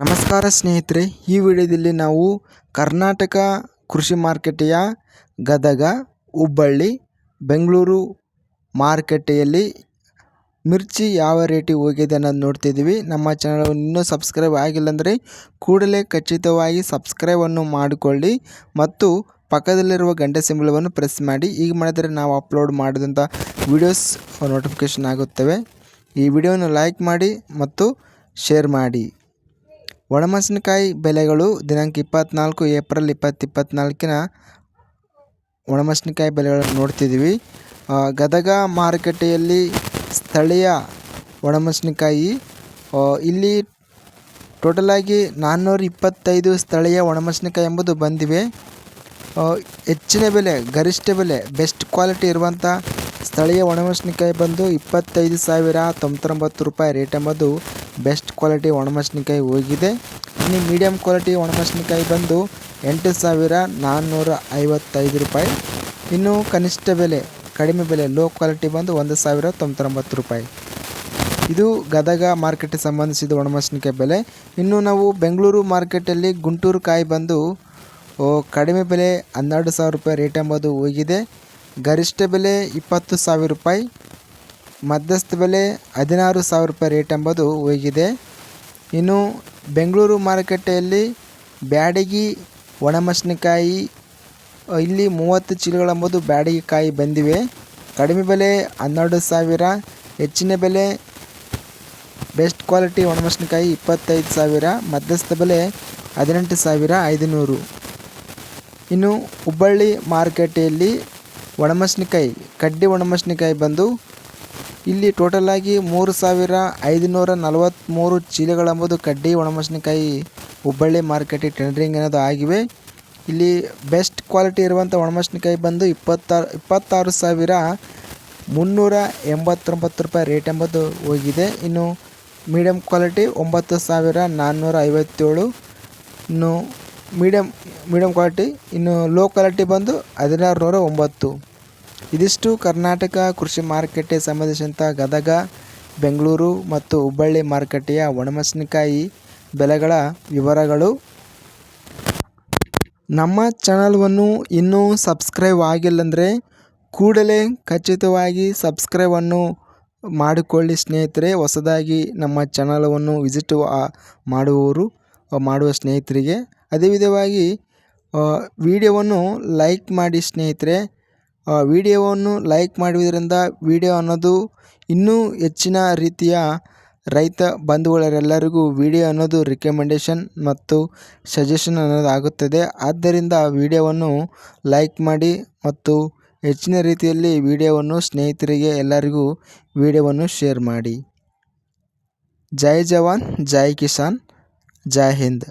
ನಮಸ್ಕಾರ ಸ್ನೇಹಿತರೆ, ಈ ವಿಡಿಯೋದಲ್ಲಿ ನಾವು ಕರ್ನಾಟಕ ಕೃಷಿ ಮಾರುಕಟ್ಟೆಯ ಗದಗ, ಹುಬ್ಬಳ್ಳಿ, ಬೆಂಗಳೂರು ಮಾರುಕಟ್ಟೆಯಲ್ಲಿ ಮಿರ್ಚಿ ಯಾವ ರೇಟಿಗೆ ಹೋಗಿದೆ ಅನ್ನೋದು ನೋಡ್ತಿದ್ದೀವಿ. ನಮ್ಮ ಚಾನಲ್ ಇನ್ನೂ ಸಬ್ಸ್ಕ್ರೈಬ್ ಆಗಿಲ್ಲ ಅಂದರೆ ಕೂಡಲೇ ಖಚಿತವಾಗಿ ಸಬ್ಸ್ಕ್ರೈಬನ್ನು ಮಾಡಿಕೊಳ್ಳಿ ಮತ್ತು ಪಕ್ಕದಲ್ಲಿರುವ ಗಂಟೆ ಸಿಂಬಲವನ್ನು ಪ್ರೆಸ್ ಮಾಡಿ. ಈಗ ಮಾಡಿದರೆ ನಾವು ಅಪ್ಲೋಡ್ ಮಾಡಿದಂಥ ವಿಡಿಯೋಸ್ ನೋಟಿಫಿಕೇಷನ್ ಆಗುತ್ತವೆ. ಈ ವಿಡಿಯೋನ ಲೈಕ್ ಮಾಡಿ ಮತ್ತು ಶೇರ್ ಮಾಡಿ. ಒಣಮೆಣಸಿನಕಾಯಿ ಬೆಲೆಗಳು ದಿನಾಂಕ ಇಪ್ಪತ್ತ್ನಾಲ್ಕು ಏಪ್ರಿಲ್ ಇಪ್ಪತ್ತು ಇಪ್ಪತ್ತ್ನಾಲ್ಕಿನ ಒಣಮೆಣಸಿನಕಾಯಿ ಬೆಲೆಗಳನ್ನು ನೋಡ್ತಿದ್ದೀವಿ. ಗದಗ ಮಾರುಕಟ್ಟೆಯಲ್ಲಿ ಸ್ಥಳೀಯ ಒಣಮೆಣಸಿನಕಾಯಿ ಇಲ್ಲಿ ಟೋಟಲಾಗಿ ನಾನ್ನೂರ ಇಪ್ಪತ್ತೈದು ಸ್ಥಳೀಯ ಒಣಮೆಣಸಿನಕಾಯಿ ಎಂಬುದು ಬಂದಿವೆ. ಹೆಚ್ಚಿನ ಬೆಲೆ, ಗರಿಷ್ಠ ಬೆಲೆ ಬೆಸ್ಟ್ ಕ್ವಾಲಿಟಿ ಇರುವಂಥ ಸ್ಥಳೀಯ ಒಣಮೆಣಸಿನಕಾಯಿ ಬಂದು ಇಪ್ಪತ್ತೈದು ಸಾವಿರ ತೊಂಬತ್ತೊಂಬತ್ತು ರೂಪಾಯಿ ರೇಟ್ ಎಂಬುದು ಬೆಸ್ಟ್ ಕ್ವಾಲಿಟಿ ಒಣಮೆಣಸಿನಕಾಯಿ ಹೋಗಿದೆ. ಇನ್ನು ಮೀಡಿಯಮ್ ಕ್ವಾಲಿಟಿ ಒಣಮೆಣಸಿನಕಾಯಿ ಬಂದು ಎಂಟು ಸಾವಿರ ನಾನ್ನೂರ ಐವತ್ತೈದು ರೂಪಾಯಿ. ಇನ್ನು ಕನಿಷ್ಠ ಬೆಲೆ, ಕಡಿಮೆ ಬೆಲೆ ಲೋ ಕ್ವಾಲಿಟಿ ಬಂದು ಒಂದು ಸಾವಿರ ತೊಂಬತ್ತೊಂಬತ್ತು ರೂಪಾಯಿ. ಇದು ಗದಗ ಮಾರ್ಕೆಟ್ಗೆ ಸಂಬಂಧಿಸಿದ ಒಣಮೆಣಸಿನಕಾಯಿ ಬೆಲೆ. ಇನ್ನು ನಾವು ಬೆಂಗಳೂರು ಮಾರ್ಕೆಟಲ್ಲಿ ಗುಂಟೂರು ಕಾಯಿ ಬಂದು ಕಡಿಮೆ ಬೆಲೆ ಹನ್ನೆರಡು ಸಾವಿರ ರೂಪಾಯಿ ರೇಟ್ ಎಂಬುದು ಹೋಗಿದೆ. ಗರಿಷ್ಠ ಬೆಲೆ ಇಪ್ಪತ್ತು ಸಾವಿರ ರೂಪಾಯಿ. ಮಧ್ಯಸ್ಥ ಬೆಲೆ ಹದಿನಾರು ಸಾವಿರ ರೂಪಾಯಿ ರೇಟ್ ಎಂಬುದು ಹೋಗಿದೆ ಇನ್ನು ಬೆಂಗಳೂರು ಮಾರುಕಟ್ಟೆಯಲ್ಲಿ ಬ್ಯಾಡಗಿ, ಒಣಮೆಣಸಿನಕಾಯಿ, ಇಲ್ಲಿ ಮೂವತ್ತು ಚೀಲಗಳೆಂಬುದು ಬ್ಯಾಡಗಿ ಕಾಯಿ ಬಂದಿವೆ. ಕಡಿಮೆ ಬೆಲೆ ಹನ್ನೆರಡು ಸಾವಿರ, ಹೆಚ್ಚಿನ ಬೆಲೆ ಬೆಸ್ಟ್ ಕ್ವಾಲಿಟಿ ಒಣಮೆಣಸಿನಕಾಯಿ ಇಪ್ಪತ್ತೈದು ಸಾವಿರ, ಮಧ್ಯಸ್ಥ ಬೆಲೆ ಹದಿನೆಂಟು ಸಾವಿರ ಐದುನೂರು. ಇನ್ನು ಹುಬ್ಬಳ್ಳಿ ಮಾರುಕಟ್ಟೆಯಲ್ಲಿ ಒಣಮೆಣಸಿನಕಾಯಿ, ಕಡ್ಡಿ ಒಣಮೆಣಸಿನಕಾಯಿ ಬಂದು ಇಲ್ಲಿ ಟೋಟಲಾಗಿ ಮೂರು ಸಾವಿರ ಐದುನೂರ ನಲವತ್ತ್ಮೂರು ಚೀಲಗಳೆಂಬುದು ಕಡ್ಡಿ, ಒಣಮೆಣಸಿನಕಾಯಿ, ಹುಬ್ಬಳ್ಳಿ ಮಾರ್ಕೆಟ್ ಟೆಂಡರಿಂಗ್ ಅನ್ನೋದು ಆಗಿವೆ. ಇಲ್ಲಿ ಬೆಸ್ಟ್ ಕ್ವಾಲಿಟಿ ಇರುವಂಥ ಒಣಮೆಣಸಿನಕಾಯಿ ಬಂದು ಇಪ್ಪತ್ತಾರು ಇಪ್ಪತ್ತಾರು ಸಾವಿರ ಮುನ್ನೂರ ಎಂಬತ್ತೊಂಬತ್ತು ರೂಪಾಯಿ ರೇಟ್ ಎಂಬುದು ಹೋಗಿದೆ. ಇನ್ನು ಮೀಡಿಯಂ ಕ್ವಾಲಿಟಿ ಒಂಬತ್ತು ಸಾವಿರ ನಾನ್ನೂರ ಐವತ್ತೇಳು. ಇನ್ನು ಮೀಡಿಯಮ್ ಮೀಡಿಯಂ ಕ್ವಾಲಿಟಿ ಇನ್ನು ಲೋ ಕ್ವಾಲಿಟಿ ಬಂದು ಹದಿನಾರು ನೂರ ಒಂಬತ್ತು. ಇದಿಷ್ಟು ಕರ್ನಾಟಕ ಕೃಷಿ ಮಾರುಕಟ್ಟೆ ಸಂಬಂಧಿಸಿದಂಥ ಗದಗ, ಬೆಂಗಳೂರು ಮತ್ತು ಹುಬ್ಬಳ್ಳಿ ಮಾರುಕಟ್ಟೆಯ ಒಣಮೆಣಸಿನಕಾಯಿ ಬೆಲೆಗಳ ವಿವರಗಳು. ನಮ್ಮ ಚಾನಲ್ವನ್ನು ಇನ್ನೂ ಸಬ್ಸ್ಕ್ರೈಬ್ ಆಗಿಲ್ಲಂದರೆ ಕೂಡಲೇ ಖಚಿತವಾಗಿ ಸಬ್ಸ್ಕ್ರೈಬನ್ನು ಮಾಡಿಕೊಳ್ಳಿ ಸ್ನೇಹಿತರೆ. ಹೊಸದಾಗಿ ನಮ್ಮ ಚಾನಲವನ್ನು ವಿಸಿಟ್ ಮಾಡುವವರು, ಮಾಡುವ ಸ್ನೇಹಿತರಿಗೆ. ಅದೇ ವಿಧವಾಗಿ ವಿಡಿಯೋವನ್ನು ಲೈಕ್ ಮಾಡಿ ಸ್ನೇಹಿತರೆ. ವಿಡಿಯೋವನ್ನು ಲೈಕ್ ಮಾಡುವುದರಿಂದ ವಿಡಿಯೋ ಅನ್ನೋದು ಇನ್ನೂ ಹೆಚ್ಚಿನ ರೀತಿಯ ರೈತ ಬಂಧುಗಳೆಲ್ಲರಿಗೂ ವಿಡಿಯೋ ಅನ್ನೋದು ರಿಕಮೆಂಡೇಷನ್ ಮತ್ತು ಸಜೆಷನ್ ಅನ್ನೋದು ಆಗುತ್ತದೆ ಆದ್ದರಿಂದ ವಿಡಿಯೋವನ್ನು ಲೈಕ್ ಮಾಡಿ ಮತ್ತು ಹೆಚ್ಚಿನ ರೀತಿಯಲ್ಲಿ ವಿಡಿಯೋವನ್ನು ಸ್ನೇಹಿತರಿಗೆ ಎಲ್ಲರಿಗೂ ವಿಡಿಯೋವನ್ನು ಶೇರ್ ಮಾಡಿ. ಜೈ ಜವಾನ್, ಜೈ ಕಿಸಾನ್, ಜೈ ಹಿಂದ್.